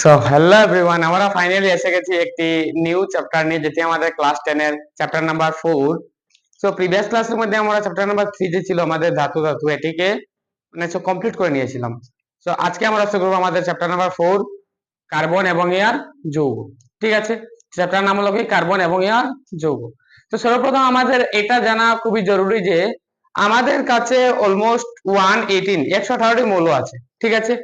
So hello everyone আমরা finally এসে গেছি একটি নিউ চ্যাপ্টার নিয়ে, যেটি আমাদের ক্লাস টেন এর chapter number four so previous ক্লাসের মধ্যে আমরা চ্যাপ্টার নাম্বার থ্রি যে ছিল আমাদের ধাতু ধাতু, এটিকে মানে কমপ্লিট করে নিয়েছিলাম। সো আজকে আমরা শুরু করব আমাদের চ্যাপ্টার নাম্বার ফোর কার্বন এবং এয়ার যৌগ। ঠিক আছে? চ্যাপ্টার নাম হলো কি? কার্বন এবং এয়ার যৌগ। তো সর্বপ্রথম আমাদের এটা জানা খুবই জরুরি যে, আমাদের কাছে অলমোস্ট ওয়ান এইটিন একশো আঠারোটি মৌল আছে। ঠিক আছে?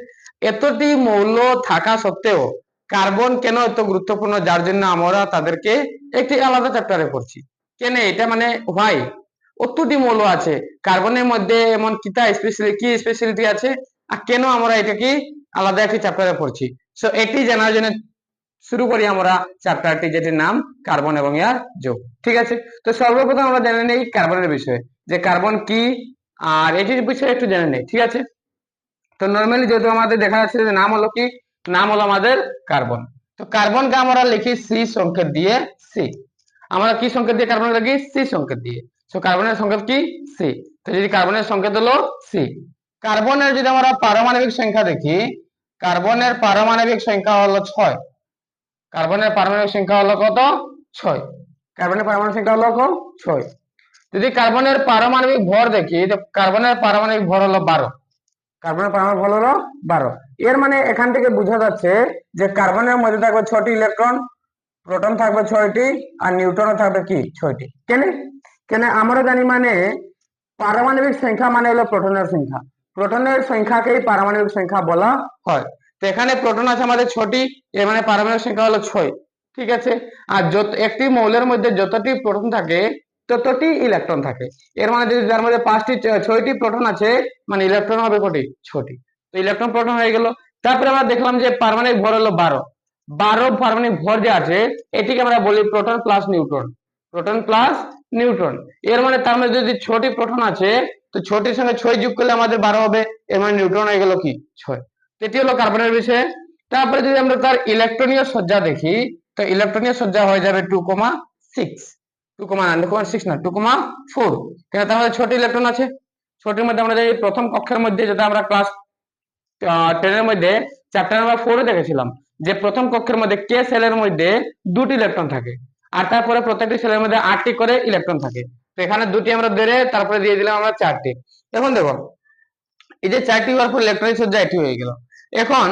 এতটি মৌল থাকা সত্ত্বেও কার্বন কেন এত গুরুত্বপূর্ণ? যার জন্য আমরা তাদেরকে একটি আলাদা চ্যাপ্টারে পড়ছি। কেন এটা মানে হোয়াই অত্যটি মৌল আছে। কার্বনের মধ্যে এমন কিতা স্পেশালি কি স্পেশালিটি আছে? আর কেন আমরা এটাকে আলাদা একটি চ্যাপ্টারে পড়ছি? সো এটি জানার জন্য শুরু করি আমরা চ্যাপ্টারটি যেটির নাম কার্বন এবং ইয়ার যোগ। ঠিক আছে? তো সর্বপ্রথম আমরা জেনে নেই কার্বনের বিষয়ে। যে কার্বন কি? আর এটির বিষয়ে একটু জেনে নেই। ঠিক আছে? তো নর্মালি যেহেতু আমাদের দেখা যাচ্ছে যে নাম হলো কি? নাম হলো আমাদের কার্বন তো কার্বনকে আমরা লিখি সি সংকেত দিয়ে সি আমরা কি সংকেত দিয়ে কার্বন লিখি? সি সংকেত দিয়ে। তো কার্বনের সংকেত কি? সি তো যদি কার্বনের সংকেত হলো সি কার্বনের যদি আমরা পারমাণবিক সংখ্যা দেখি কার্বনের পারমাণবিক সংখ্যা হলো ছয়। কার্বনের পারমাণবিক সংখ্যা হলো কত? ছয়। কার্বনের পারমাণবিক সংখ্যা হলো কত? ছয়। যদি কার্বনের পারমাণবিক ভর দেখি, তো কার্বনের পারমাণবিক ভর হলো বারো। কার্বনের পারমাণবিক ভর হলো বারো। এর মানে এখান থেকে বোঝা যাচ্ছে যে কার্বনের মধ্যে থাকবে ছটি ইলেকট্রন, প্রোটন থাকবে ছয়টি, আর নিউট্রনও থাকবে কি? ছয়টি। কেন? কেন? আমরা জানি মানে পারমাণবিক সংখ্যা মানে হলো প্রোটনের সংখ্যা। প্রোটনের সংখ্যাকেই পারমাণবিক সংখ্যা বলা হয়। তো এখানে প্রোটন আছে আমাদের ছটি এর মানে পারমাণবিক সংখ্যা হলো ছয়। ঠিক আছে? আর যত, একটি মৌলের মধ্যে যতটি প্রোটন থাকে ততটি ইলেকট্রন থাকে। এর মানে যদি যার মধ্যে পাঁচটি ছয়টি প্রোটন আছে মানে ইলেকট্রন হবে কটি ছটি তো ইলেকট্রন প্রোটন হয়ে গেল। তারপরে আমরা দেখলাম যে পারমাণবিক ভর হলো বারো। বারো পারমাণবিক ভর যে আছে, এটিকে আমরা বলি proton plus neutron proton plus neutron এর মানে তার মধ্যে যদি ছটি প্রোটন আছে, তো ছটির সঙ্গে ছয় যোগ করলে আমাদের বারো হবে। এর মানে নিউট্রন হয়ে গেল কি? ছয়। এটি হলো কার্বনের বিষয়ে। তারপরে যদি আমরা তার ইলেকট্রনীয় সজ্জা দেখি, তো ইলেকট্রনীয় সজ্জা হয়ে যাবে two comma six two comma six না ফোর তার মধ্যে ছটি ইলেকট্রন আছে। ছটির মধ্যে আমরা এই প্রথম কক্ষের মধ্যে যেটা আমরা ক্লাস টেনের মধ্যে দেখেছিলাম, যে প্রথম কক্ষের মধ্যে কে সেলের মধ্যে দুটি ইলেকট্রন থাকে প্রত্যেকটি সেলের মধ্যে আটটি করে ইলেকট্রন থাকে। এখানে দুটি আমরা বেড়ে তারপরে দিয়ে দিলাম আমরা চারটি। এখন দেখো, এই যে চারটি হওয়ার পর ইলেকট্রনিক সজ্জা এটি হয়ে গেল। এখন,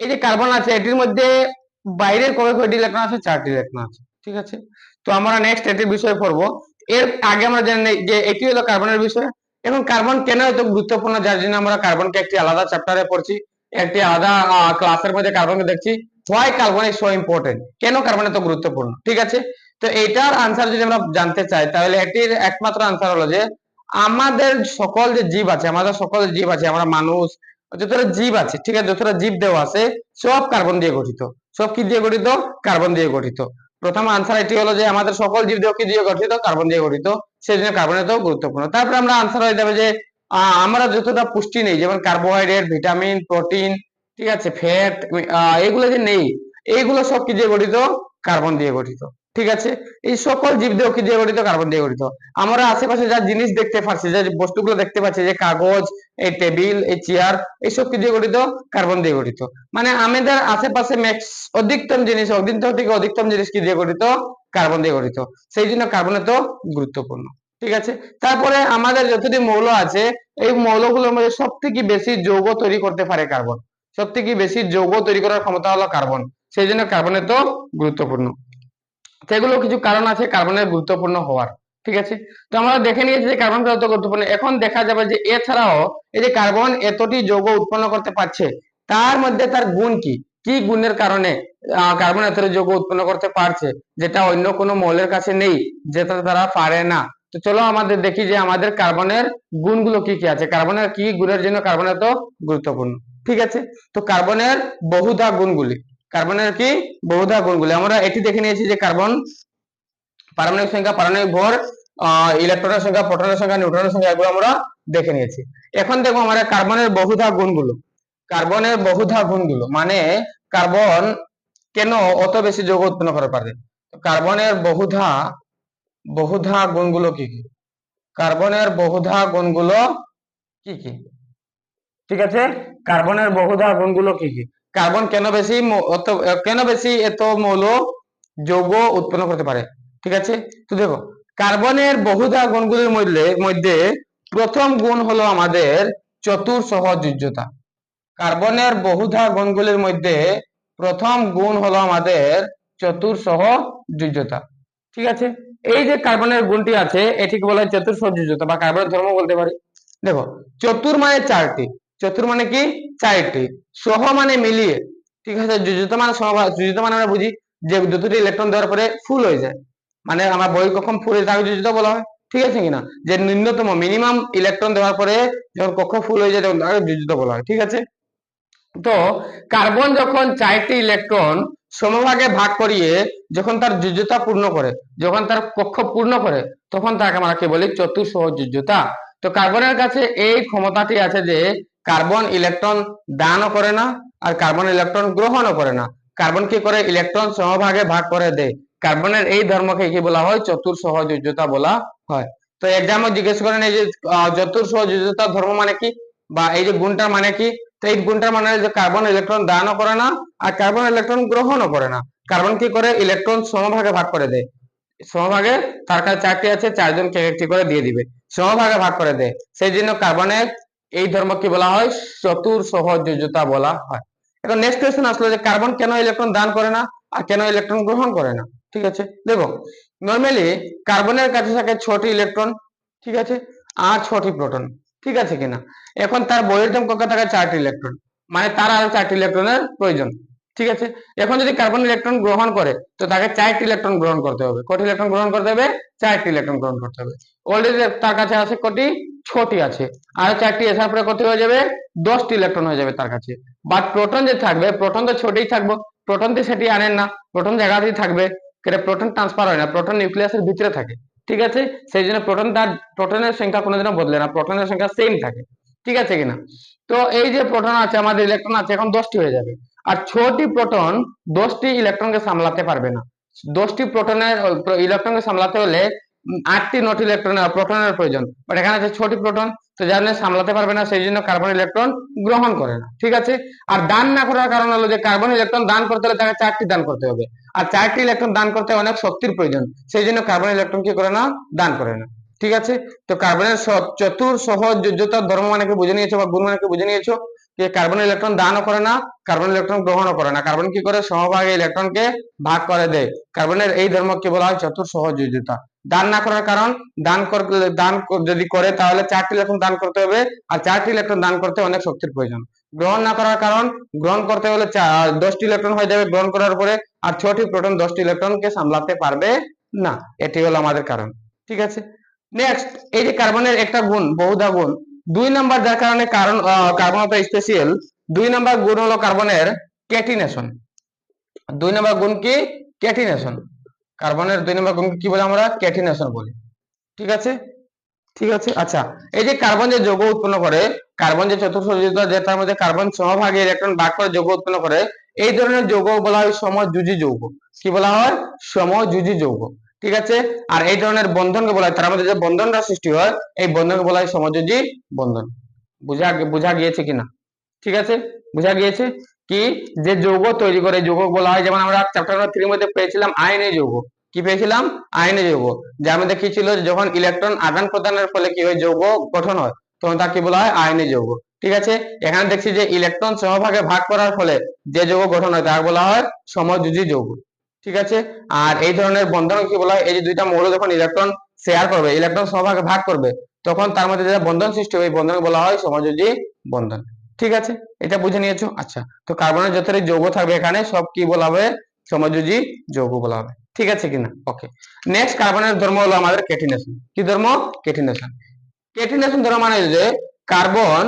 এই যে কার্বন আছে, এটির মধ্যে বাইরের কবে কয়টি ইলেকট্রন আছে? চারটি ইলেকট্রন আছে, ঠিক আছে? তো আমরা নেক্সট এটির বিষয়ে পড়ব। এর আগে আমরা জেনে যে এটি হলো কার্বনের বিষয় এখন কার্বন কেন এত গুরুত্বপূর্ণ, যার জন্য আমরা কার্বনকে একটি আলাদা চ্যাপ্টারে পড়ছি, একটি আলাদা ক্লাসের মধ্যে কার্বনকে দেখছি। Why carbon is so important কেন কার্বন এত গুরুত্বপূর্ণ? ঠিক আছে? তো এইটার আনসার যদি আমরা জানতে চাই, তাহলে এটির একমাত্র আনসার হলো যে আমাদের সকল যে জীব আছে, আমাদের সকল জীব আছে, আমরা মানুষ যতটা জীব আছে, ঠিক আছে যতটা জীব দেওয়া আছে, সব কার্বন দিয়ে গঠিত। সব কি দিয়ে গঠিত? কার্বন দিয়ে গঠিত। প্রথম আনসার এটি হলো যে আমাদের সকল জীব কি দিয়ে গঠিত? কার্বন দিয়ে গঠিত। সেই জন্য কার্বন এত গুরুত্বপূর্ণ। তারপরে আমরা আনসার হয়ে যাবে যে আমরা যতটা পুষ্টি নেই, যেমন কার্বোহাইড্রেট ভিটামিন প্রোটিন ঠিক আছে ফ্যাট এগুলো যে নেই, এইগুলো সব কি দিয়ে গঠিত? কার্বন দিয়ে গঠিত। ঠিক আছে? এই সকল জীবদেহ কি দিয়ে গঠিত? কার্বন দিয়ে গঠিত। আমরা আশেপাশে যা জিনিস দেখতে পাচ্ছি যে বস্তুগুলো দেখতে পাচ্ছি, যে কাগজ, এই টেবিল, এই চেয়ার, এইসব কি দিয়ে গঠিত? কার্বন দিয়ে গঠিত। মানে আমাদের আশেপাশে ম্যাক্স অধিকতম জিনিস অধিকতম থেকে অধিকতম জিনিস কি দিয়ে গঠিত? কার্বন দিয়ে গঠিত। সেই জন্য কার্বন এত গুরুত্বপূর্ণ। ঠিক আছে? তারপরে আমাদের যতটি মৌল আছে, এই মৌলগুলোর মধ্যে সব থেকে বেশি যৌগ তৈরি করতে পারে কার্বন। সব থেকে বেশি যৌগ তৈরি করার ক্ষমতা হলো কার্বন। সেই জন্য কার্বন এত গুরুত্বপূর্ণ। সেগুলো কিছু কারণ আছে, কার্বনের গুরুত্বপূর্ণ হওয়ার, ঠিক আছে? তো আমরা দেখে নিয়েছি যে কার্বন কত গুরুত্বপূর্ণ। এখন দেখা যাবে যে এছাড়াও এই যে কার্বন এতটি যৌগ উৎপন্ন করতে পারছে, তার মধ্যে তার গুণ কি? কি গুণের কারণে কার্বন এতটি যৌগ উৎপন্ন করতে পারছে, যেটা অন্য কোনো মৌলের কাছে নেই, যেটা তারা পারে না? তো চলো আমাদের দেখি যে আমাদের কার্বনের গুণগুলো কি কি আছে। কার্বনের কি গুণের জন্য কার্বন এত গুরুত্বপূর্ণ, ঠিক আছে? তো কার্বনের বহুধা গুণগুলি। কার্বনের কি? বহুধা গুণগুলি। আমরা এটি দেখে নিয়েছি যে কার্বন পারমাণবিক সংখ্যা, পারমাণবিক ভর ইলেকট্রনের সংখ্যা প্রোটনের সংখ্যা নিউট্রনের সংখ্যা এগুলো আমরা দেখে নিয়েছি। এখন দেখব আমরা কার্বনের বহুধা গুণগুলো। কার্বনের বহুধা গুণগুলো মানে কার্বন কেন অত বেশি যৌগ উৎপন্ন করতে পারে? কার্বনের বহুধা বহুধা গুণগুলো কি কি? কার্বনের বহুধা গুণগুলো কি কি? ঠিক আছে? কার্বনের বহুধা গুণগুলো কি কি? কার্বন কেন বেশি কেন বেশি এত মৌল যৌগ উৎপন্ন করতে পারে? ঠিক আছে? তো দেখো কার্বনের বহুধা গুণগুলির মধ্যে মধ্যে প্রথম গুণ হলো আমাদের চতুর সহযোজ্যতা। কার্বনের বহুধা গুণগুলির মধ্যে প্রথম গুণ হলো আমাদের চতুর সহযোজ্যতা। ঠিক আছে? এই যে কার্বনের গুণটি আছে, এটিকে বলা হয় চতুর সহযোজ্যতা বা কার্বনের ধর্ম বলতে পারি। দেখো, চতুর মানে চারটি। চতুর মানে কি? চারটি। সহ মানে মিলিয়ে, ঠিক আছে? যোজ্যতা মানে যোজ্যতা মানে আমরা বুঝি যে দুটি ইলেকট্রন দেওয়ার পরে ফুল হয়ে যায়। মানে আমার বই কখন ফুল হয়ে তাকে যোজ্যতা বলা হয়। ঠিক আছে কিনা? যে ন্যূনতম মিনিমাম ইলেকট্রন দেওয়ার পরে যখন কক্ষ ফুল হয়ে যায়, তখন তাকে যোজ্যতা বলা হয়। ঠিক আছে? তো কার্বন যখন চারটি ইলেকট্রন সমভাগে ভাগ করিয়ে যখন তার যোজ্যতা পূর্ণ করে, যখন তার কক্ষ পূর্ণ করে, তখন তাকে আমরা কি বলি? চতুর্সহ যোজ্যতা তো কার্বনের কাছে এই ক্ষমতাটি আছে যে কার্বন ইলেকট্রন দানও করে না আর কার্বন ইলেকট্রন গ্রহণও করে না। কার্বন কি করে? ইলেকট্রন সমভাগে ভাগ করে দেয়। কার্বনের এই ধর্মকে কি বলা হয়? চতুর সহযোজ্যতা বলা হয়। তো এক্সামে জিজ্ঞেস করেন এই যে চতুর সহযোজ্যতা ধর্ম মানে কি? বা এই যে গুণটার মানে কি? তো এই গুণটার মানে যে কার্বন ইলেকট্রন দানও করে না আর কার্বন ইলেকট্রন গ্রহণও করে না। কার্বন কি করে? ইলেকট্রন সমভাগে ভাগ করে দেয়। সমভাগে তার কাছে চারটি আছে, চারজনকে একটি করে দিয়ে দিবে। সমভাগে ভাগ করে দেয়। সেই জন্য কার্বনের এই ধর্মকে বলা হয় চতুর সহযোজ্যতা বলা হয়। এখন নেক্সট কোয়েশ্চেন আসলো যে কার্বন কেন ইলেকট্রন দান করে না আর কেন ইলেকট্রন গ্রহণ করে না? ঠিক আছে? দেখো নর্মালি কার্বনের কাছে থাকে ছটি ইলেকট্রন ঠিক আছে? আর ছটি প্রোটন ঠিক আছে কিনা? এখন তার দাম কত থাকে চারটি ইলেকট্রন মানে তার আরও চারটি ইলেকট্রনের প্রয়োজন। ঠিক আছে? এখন যদি কার্বন ইলেকট্রন গ্রহণ করে, তো তাকে চারটি ইলেকট্রন গ্রহণ করতে হবে। কটি ইলেকট্রন গ্রহণ করতে হবে? চারটি ইলেকট্রন গ্রহণ করতে হবে। অলরেডি তার কাছে আছে কটি? ছটি আছে। আর চারটি আসার পরে কত হয়ে যাবে? দশটি ইলেকট্রন হয়ে যাবে তার কাছে। বাট প্রোটন যে থাকবে প্রোটন তো ছোটই থাকব। প্রোটন তো সেটি আনেন না। প্রোটন জায়গাতেই থাকবে। কেটে প্রোটন ট্রান্সফার হয় না। প্রোটন নিউক্লিয়াসের ভিতরে থাকে। ঠিক আছে? সেই জন্য প্রোটন তার প্রোটনের সংখ্যা কোনোদিনও বদলে না। প্রোটনের সংখ্যা সেম থাকে। ঠিক আছে কিনা? তো এই যে প্রোটন আছে, আমাদের ইলেকট্রন আছে, এখন দশটি হয়ে যাবে। আর ছটি প্রোটন দশটি ইলেকট্রনকে সামলাতে পারবে না। দশটি প্রোটনের ইলেকট্রনকে সামলাতে হলে আটটি, নটি ইলেকট্রনের প্রোটনের প্রয়োজন। বাট এখানে আছে ছটি প্রোটন তো যার জন্য সামলাতে পারবে না, সেই জন্য কার্বন ইলেকট্রন গ্রহণ করে না। ঠিক আছে? আর দান না করার কারণ হলো যে কার্বন ইলেকট্রন দান করতে হলে তাকে চারটি দান করতে হবে। আর চারটি ইলেকট্রন দান করতে অনেক শক্তির প্রয়োজন। সেই জন্য কার্বন ইলেকট্রন কি করে না? দান করে না। ঠিক আছে? তো কার্বনের চতুর সহযোজ্যতার ধর্ম মানে কি বুঝে নিয়েছো বা গুণ মানে কি বুঝে নিয়েছো যে কার্বন ইলেকট্রন দানও করে না কার্বন ইলেকট্রন গ্রহণও করে না। কার্বন কি করে? সমভাগে ইলেকট্রনকে ভাগ করে দেয়। কার্বনের এই ধর্ম কি বলা হয় চতুর সহযোজ্যতা দান না করার কারণ, দান দান যদি করে তাহলে চারটি ইলেকট্রন দান করতে হবে আর চারটি ইলেকট্রন দান করতে অনেক শক্তির প্রয়োজন। গ্রহণ না করার কারণ, গ্রহণ করতে হলে দশটি ইলেকট্রন হয়ে যাবে গ্রহণ করার পরে আর ছটি প্রোটন দশটি ইলেকট্রনকে সামলাতে পারবে না। এটি হলো আমাদের কারণ। ঠিক আছে? নেক্সট এই যে কার্বনের একটা গুণ, বহুধা গুণ। দুই নাম্বার যার কারণে কারণ কার্বন অত স্পেশাল দুই নাম্বার গুণ হলো কার্বনের ক্যাটিনেশন দুই নাম্বার গুণ কি? ক্যাটিনেশন কার্বনের দুই নাম্বার গুণ কি বলে আমরা? ক্যাটিনেশন বলি। ঠিক আছে? ঠিক আছে? আচ্ছা এই যে কার্বন যে যৌগ উৎপন্ন করে, কার্বন যে চতুর্থ যে তার মধ্যে কার্বন সমভাগে ইলেকট্রন ভাগ করে যৌগ উৎপন্ন করে, এই ধরনের যৌগ বলা হয় সমযোজী যৌগ। কি বলা হয়? সমযোজী যৌগ। ঠিক আছে? আর এই ধরনের বন্ধনকে বলা হয়, তার মধ্যে যে বন্ধনটা সৃষ্টি হয়, এই বন্ধনকে বলা হয় সমযোজী বন্ধন। বুঝা বুঝা গিয়েছে কিনা ঠিক আছে? বুঝা গিয়েছে? কি? যে যৌগ তৈরি করে যৌগ বলা হয়, যেমন আমরা চ্যাপ্টার নম্বর থ্রির মধ্যে পেয়েছিলাম, আয়নে যৌগ। কি পেয়েছিলাম? আয়নে যৌগ। যার মধ্যে কি ছিল? যখন ইলেকট্রন আদান প্রদানের ফলে কি হয়? যৌগ গঠন হয়, তখন তাকে বলা হয় আয়নে যৌগ। ঠিক আছে? এখানে দেখছি যে ইলেকট্রন সহভাগে ভাগ করার ফলে যে যৌগ গঠন হয়, তাকে বলা হয় সমযোজী যৌগ। ঠিক আছে? আর এই ধরনের বন্ধন কি বলা হয়? এই যে দুইটা মৌল যখন ইলেকট্রন শেয়ার করবে ইলেকট্রন সমভাগে ভাগ করবে, তখন তার মধ্যে যে বন্ধন সৃষ্টি হবে, এই বন্ধনকে বলা হয় সমযোজী বন্ধন। ঠিক আছে? এটা বুঝে নিয়েছো? আচ্ছা তো কার্বনের যতটি যৌগ থাকবে এখানে, সব কি বলা হবে? সমযোজী যৌগ বলা হবে। ঠিক আছে কিনা? ওকে নেক্সট কার্বনের ধর্ম হলো আমাদের কেটিনেশন কি ধর্ম? কেটিনেশন কেটিনেশন ধর্ম মানে যে কার্বন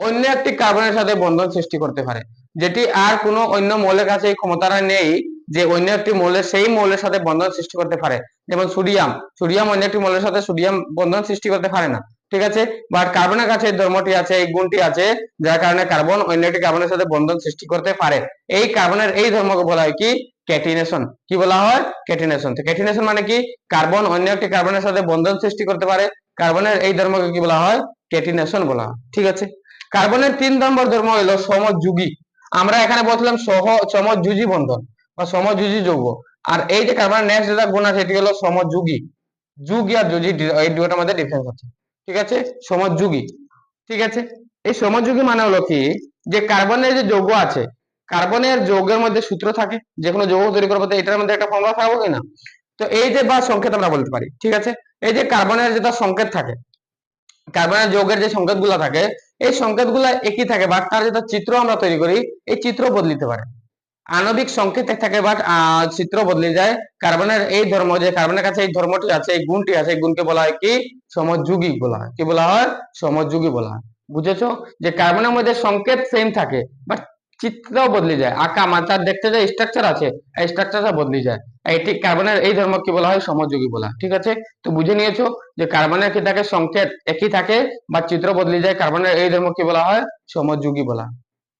অন্য একটি কার্বনের সাথে বন্ধন সৃষ্টি করতে পারে, যেটি আর কোনো অন্য মৌলের কাছে এই ক্ষমতাটা নেই যে অন্য একটি মৌলের, সেই মৌলের সাথে বন্ধন সৃষ্টি করতে পারে। যেমন সোডিয়াম সোডিয়াম অন্য একটি মৌলের সাথে সোডিয়াম বন্ধন সৃষ্টি করতে পারে না। ঠিক আছে? বাট কার্বনের কাছে এই ধর্মটি আছে, এই গুণটি আছে, যার কারণে কার্বন অন্য একটি কার্বনের সাথে বন্ধন সৃষ্টি করতে পারে। এই কার্বনের, এই ধর্মকে বলা হয় কি? ক্যাটিনেশন। কি বলা হয়? ক্যাটিনেশন। তো ক্যাটিনেশন মানে কি? কার্বন অন্য একটি কার্বনের সাথে বন্ধন সৃষ্টি করতে পারে। কার্বনের এই ধর্মকে কি বলা হয়? ক্যাটিনেশন বলা হয়। ঠিক আছে? কার্বনের তিন নম্বর ধর্ম হলো সমযোগী। আমরা এখানে বলছিলাম সহ, সমযোজী বন্ধন। বা সমযোজী যৌগ আর এই যে কার্বনের নেক্সট যেটা গুণ আছে, এটি হলো সমযোগী। যুগী আর যোজী এই দুটোর মধ্যে ডিফারেন্স আছে। ঠিক আছে? সমযোগী। ঠিক আছে? এই সমযোগী মানে হলো কি? যে কার্বনের যে যৌগ আছে কার্বনের যৌগের মধ্যে সূত্র থাকে, যে কোনো যৌগ তৈরি করব এটার মধ্যে একটা ফর্মুলা থাকব কিনা? তো এই যে বা সংকেত আমরা বলতে পারি, ঠিক আছে? এই যে কার্বনের যেটা সংকেত থাকে কার্বনের যৌগের যে সংকেতগুলো থাকে, এই সংকেতগুলো একই থাকে, বা তার যেটা চিত্র আমরা তৈরি করি, এই চিত্র বদলিতে পারে। আণবিক সংকেত থাকে বাট চিত্র বদলে যায়। কার্বনের এই ধর্ম যে, কার্বনের কাছে এই ধর্মটি আছে, এই গুণটি আছে, এই গুণকে বলা হয় কি? সমযোগী বলা হয়। কি বলা হয়? সমযোগী বলা হয়। বুঝেছ? যে কার্বনের মধ্যে সংকেত সেম থাকে বাট চিত্র বদলে যায়। আঁকা মাথার দেখতে যে স্ট্রাকচার আছে, এই স্ট্রাকচারটা বদলে যায়। এটি কার্বনের এই ধর্ম কি বলা হয়? সমযোগী বলা ঠিক আছে? তো বুঝে নিয়েছো যে কার্বনের কি থাকে? সংকেত একই থাকে বা চিত্র বদলে যায়। কার্বনের এই ধর্ম কি বলা হয়? সমযোগী বলা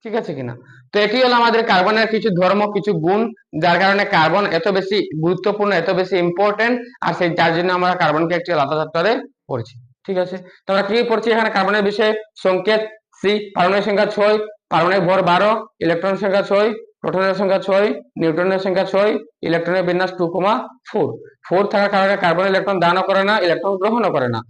ঠিক আছে কিনা? তো এটি হলো আমাদের কার্বনের কিছু ধর্ম, কিছু গুণ, যার কারণে কার্বন এত বেশি গুরুত্বপূর্ণ, এত বেশি ইম্পর্টেন্ট আর সেই যার জন্য আমরা কার্বনকে একটি আলাদা চ্যাপ্টারে পড়ছি। ঠিক আছে? তো আমরা কি পড়ছি এখানে কার্বনের বিষয়ে? সংকেত সি পারমাণবিক সংখ্যা ছয়, পারমাণবিক ভর বারো ইলেকট্রন সংখ্যা ছয় প্রোটনের সংখ্যা ছয় নিউট্রনের সংখ্যা ছয় ইলেকট্রনের বিন্যাস টু কমা ফোর ফোর থাকার কারণে কার্বন ইলেকট্রন দানও করে না ইলেকট্রন গ্রহণও করে না।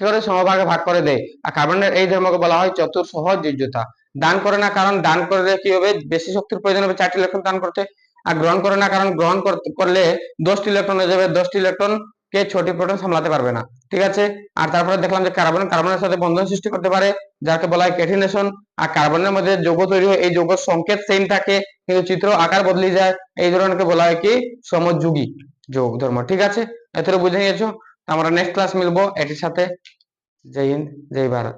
করে সমভাগে ভাগ করে দেয়। আর কার্বনের এই ধর্মকে বলা হয় চতুর সহযোগ্যতা দান করে না, কারণ দান করলে কি হবে? বেশি শক্তির প্রয়োজন হবে চারটি ইলেকট্রন দান করতে। আর গ্রহণ করে না, কারণ গ্রহণ করলে দশটি ইলেকট্রন হয়ে যাবে। দশটি ইলেকট্রন কে ছটি প্রোটন সামলাতে পারবে না। ঠিক আছে? আর তারপরে দেখলাম যে কার্বন, কার্বনের সাথে বন্ধন সৃষ্টি করতে পারে, যাকে বলা হয় ক্যাটিনেশন। আর কার্বনের মধ্যে যৌগ তৈরি হয়, এই যৌগ সংকেত সেম থাকে, কিন্তু চিত্র আকার বদলে যায়। এই ধরনকে বলা হয় কি? সমযোগী যৌগ ধর্ম। ঠিক আছে? এতটুকু বুঝে নিয়েছো? আমরা নেক্সট ক্লাস মিলবো। এটির সাথে। জয় হিন্দ, জয় ভারত।